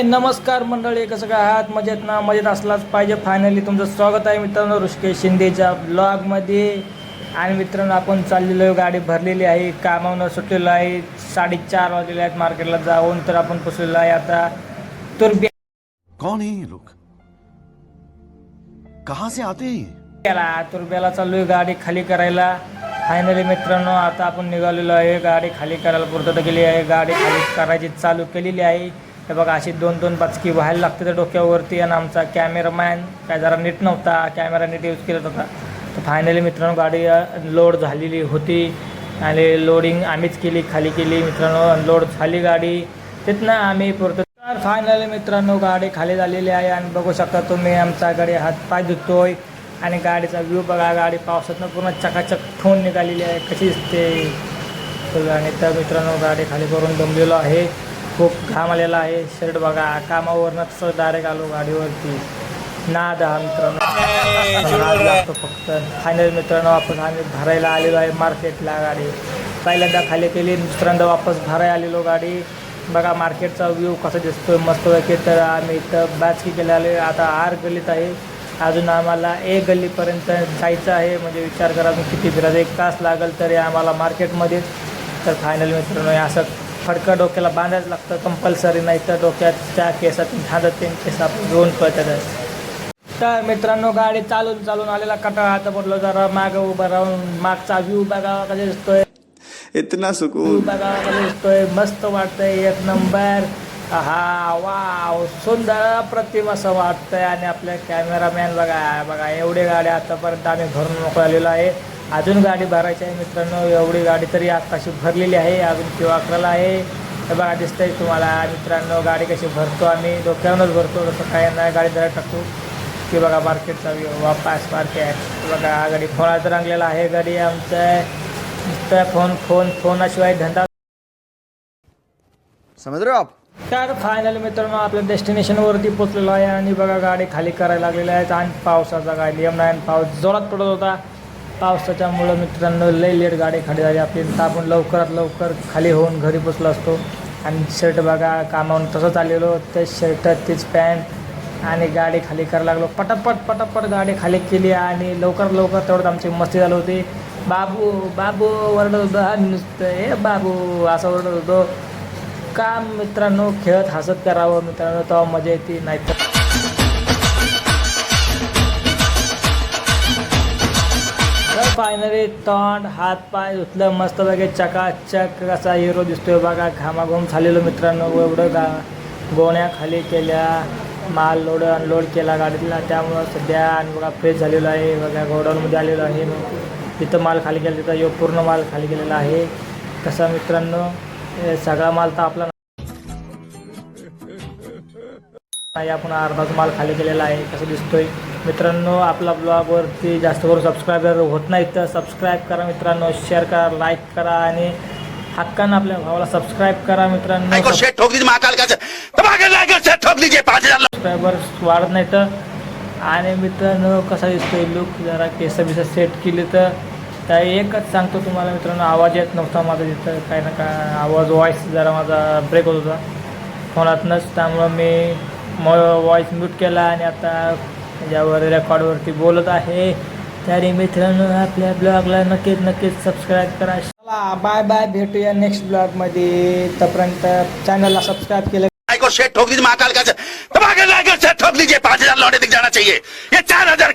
हाय नमस्कार मंडळी कसं काय आहात? मजेत ना? मजेत असलाच पाहिजे. फायनली तुमचं स्वागत आहे मित्रांनो ऋषिकेश शिंदेच्या ब्लॉगमध्ये आणि मित्रांनो आपण चाललेलो आहे गाडी भरलेली आहे कामावून सुटलेलो आहे. साडेचार वाजलेले आहेत मार्केटला जाऊन तर आपण पोचलेलो आहे आता. तर कौन है ये लोग? कहां से आते हैं ये? गेला तुरब्याला चाललोय गाडी खाली करायला. फायनली मित्रांनो आता आपण निघालेलो आहे. गाडी खाली करायला पूर्तता केली आहे. गाडी खाली करायची चालू केलेली आहे. हे बघा अशी दोन दोन पाचकी व्हायला लागते त्या डोक्यावरती आणि आमचा कॅमेरामॅन काय जरा नीट नव्हता कॅमेरा नीट यूज केला होता. तर फायनली मित्रांनो गाडी लोड झालेली होती आणि लोडिंग आम्हीच केली खाली केली. मित्रांनो लोड झाली गाडी. तिथनं आम्ही पुरतो तर फायनली मित्रांनो गाडी खाली झालेली आहे आणि बघू शकता तुम्ही आमचा गाडी हात पाय धुतोय आणि गाडीचा व्ह्यू बघा गाडी पावसातनं पूर्ण चकाचक ठेवून निघालेली आहे. कशी दिसते? आणि त्या मित्रांनो गाडी खाली करून दमलेलो आहे. खूप घाम आलेला आहे. शर्ट बघा कामावरनं तसं डायरेक्ट आलो गाडीवरती. नाद हा मित्रांनो. लागतो फक्त. फायनल मित्रांनो वापस आम्ही भरायला आलेलो आहे मार्केटला गाडी. पहिल्यांदा खाली केली दुसऱ्यांदा वापस भरायला आलेलो गाडी. बघा मार्केटचा व्ह्यू कसा दिसतोय मस्त की तर आम्ही इथं बॅचकी केले आले आता आर गल्लीत आहे. अजून आम्हाला एक गल्लीपर्यंत जायचं आहे. म्हणजे विचार करा तुम्ही किती फिरायचं एक तास लागेल तरी आम्हाला मार्केटमध्ये. तर फायनल मित्रांनो असं फडकं डोक्याला बांधायचं लागतं कंपल्सरी नाही तर डोक्याच्या केसातून झाडत ते केस आपण घेऊन पळतात. तर मित्रांनो गाडी चालून चालून आलेला कटाळा आता पडलो जरा मागं उभं राहून मागचा व्ह्यू बघा कसा दिसतोय. इतना सुकून. व्ह्यू बघा कसा दिसतोय. मस्त वाटतंय एक नंबर. हा वाव सुंदर प्रतिम असं वाटतंय. आणि आपल्या कॅमेरामॅन बघा बघा एवढी गाडी आतापर्यंत आम्ही भरून मोकळं आलेलो आहे. अजून गाडी भरायची आहे मित्रांनो. एवढी गाडी तरी आत्ताशी भरलेली आहे. अजून किंवा अकराला आहे. हे बघा दिसतंय तुम्हाला. मित्रांनो गाडी कशी भरतो आम्ही. डोक्यावरूनच भरतो. तसं काय नाही. गाडी जरा टाकतो की बघा मार्केटचा व्यू वापास मार्केट. बघा हा गाडी फोनात रंगलेला आहे. गाडी आमचं नुसतं फोन फोन फोनाशिवाय धंदा हो आप? तर फायनल मित्रांनो आपल्या डेस्टिनेशनवरती पोचलेलो आहे. आणि बघा गाडी खाली करायला लागलेली आहे. आणि पावसाचा काय नियम नाही. आणि पाऊस जोरात पडत होता. पावसाच्यामुळं मित्रांनो लई लेट गाडी खाली झाली. आपली तर आपण लवकरात लवकर खाली होऊन घरी बसलो असतो. आणि शर्ट बघा कामावून तसंच आलेलो. ते शर्ट तीच पॅन्ट आणि गाडी खाली करायला लागलो. पटापट पटापट गाडी खाली केली आणि लवकर लवकर तेवढं आमची मस्ती झाली होती. बाबू बाबू ओरडत होतं हा नुसतं ए बाबू असं ओरडत होतो. काम मित्रांनो खेळत हसत करावं मित्रांनो? तेव्हा मजा येते नाहीतर फायनली तोंड हात पाय धुतलं मस्त चकाचक कसा हिरो दिसतोय बघा. घामाघूम झालेलो मित्रांनो एवढं गा गोण्या खाली केल्या माल लोड अनलोड केला गाडीतला. त्यामुळं सध्या आणि बघा फ्रेश झालेलो आहे. बघा गोडाऊनमध्ये आलेलो आहे. तिथं माल खाली केला तिथं यो पूर्ण माल खाली केलेला आहे. कसा मित्रांनो सगळा माल तर आपला नाही आपण अर्धाच माल खाली केलेला आहे. कसं दिसतोय? मित्रांनो आपला ब्लॉगवरती जास्त करून सबस्क्रायबर होत नाहीत तर सबस्क्राईब करा मित्रांनो शेअर करा लाईक करा आणि हक्कानं आपल्या भावाला सबस्क्राईब करा मित्रांनो. सबस्क्रायबर वाढत नाही तर. आणि मित्रांनो कसा दिसतोय लुक जरा केस बिस सेट केली तर. त्या एकच सांगतो तुम्हाला मित्रांनो आवाज येत नव्हता माझा तिथं. काही ना काय आवाज व्हॉईस जरा माझा ब्रेक होत होता. फोनातनंच. त्यामुळं मी म व्हॉईस म्यूट केला आणि आता यावर रेकॉर्डवरती बोलत आहे. तरी मित्रांनो आपल्या ब्लॉगला नक्कीच नक्कीच सबस्क्राईब करा. चला बाय बाय भेटूया नेक्स्ट ब्लॉगमध्ये तोपर्यंत चॅनलला सबस्क्राईब केलं. शेट ठोक दीजिए महाकाल का तबाके लाकर से ठोक दीजिए पांच हजार लौटे दिख जाना चाहिए. ये चार हजार